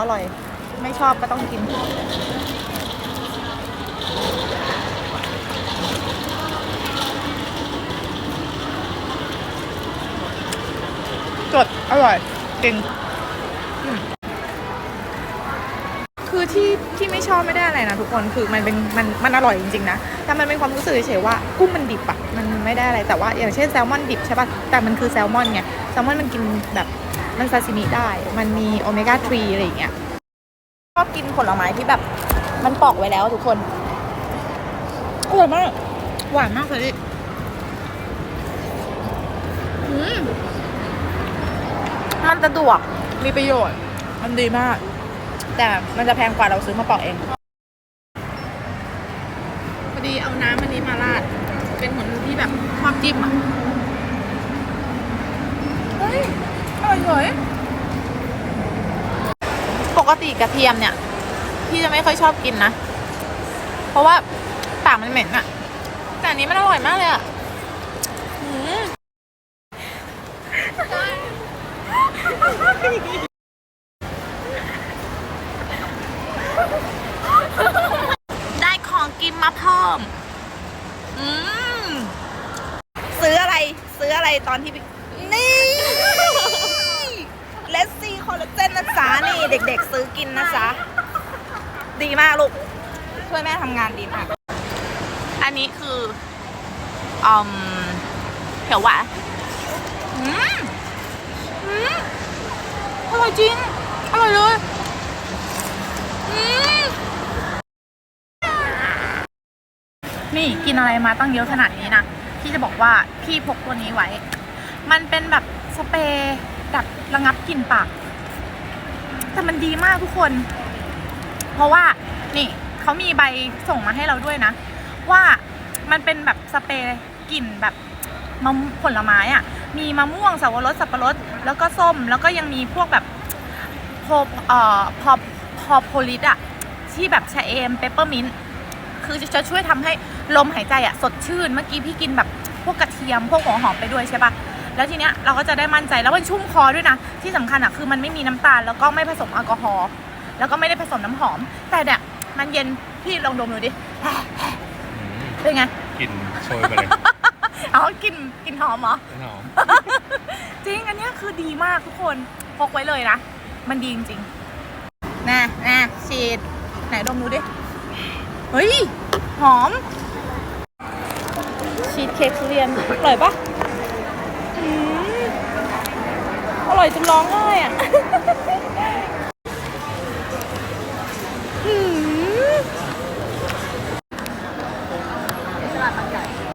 อร่อย ไม่ชอบก็ต้องกิน สดอร่อยจริงคือที่ที่ไม่ชอบไม่ได้อะไรนะทุกคนคือมันเป็นมันมันอร่อยจริงๆนะแต่มันเป็นความรู้สึกเฉยๆว่ากุ้งมันดิบอะมันไม่ได้อะไรแต่ว่าอย่างเช่นแซลมอนดิบใช่ปะแต่มันคือแซลมอนไงแซลมอนมันกินแบบ มันซาซิมิได้ มันมีโอเมก้า3อะไรอย่างเงี้ยชอบกินผลไม้ที่แบบ มันปอกไว้แล้วทุกคนอร่อยมาก หวานมากเลยอืมมันสะดวกมีประโยชน์ มันดีมาก แต่มันจะแพงกว่าเราซื้อมาปอกเองพอดีเอาน้ำอันนี้มาราด เป็นคนที่แบบชอบจิ้มอะ เฮ้ยอ ร่อยเฉยปกติกระเทียมเนี่ย พี่จะไม่ค่อยชอบกินนะ เพราะว่าปากมันเหม็นอะแต่อันนี้มันอร่อยมากเลยอะอืมได้ของกินมาเพิ่ม อืม ซื้ออะไร ซื้ออะไรตอนที่พี่นี่เลสซี่คอลลาเจนนะจ๊ะ นี่ เด็กๆซื้อกินนะจ๊ะ ดีมากลูก ช่วยแม่ทำงานดีมาก อันนี้คืออืมเขียวหวานอืมอืมอร่อยจริง อร่อยเลยอืมนี่กินอะไรมาตั้งเยอะขนาดนี้นะพี่จะบอกว่าพี่พกตัวนี้ไว้ มันเป็นแบบสเปรย์ดับระงับกลิ่นปาก แต่มันดีมากทุกคน เพราะว่านี่เขามีใบส่งมาให้เราด้วยนะ ว่ามันเป็นแบบสเปรย์กลิ่นแบบมะผลไม้อะ่ะ มีมะม่วงสับปะรดสับปะรด แล้วก็ส้มแล้วก็ยังมีพวกแบบโพเอ่อพอพอโพลิสอะที่แบบชะเอมเปปเปอร์มินต์คือจะช่วยทำให้ลมหายใจอะสดชื่น เมื่อกี้พี่กินแบบพวกกระเทียมพวกหัวหอมไปด้วยใช่ปะ แล้วทีเนี้ยเราก็จะได้มั่นใจแล้วมันชุ่มคอด้วยนะ ที่สำคัญอะคือมันไม่มีน้ำตาลแล้วก็ไม่ผสมแอลกอฮอล์แล้วก็ไม่ได้ผสมน้ำหอม แต่เนี่ยมันเย็นพี่ลองดมดูดิเป็นไงกลิ่นโชยไปเลยเอากลินกลินหอมเหรอหอมจริงอันเนี้ยคือดีมากทุกคนพกไว้เลยนะ มันดีจริงๆน่ะน่ะฉีดไหนดมดูดิ เฮ้ย หอม ชีสเค้กทุเรียนอร่อยปะอืมอ ร่อยจนร้องไห้อะ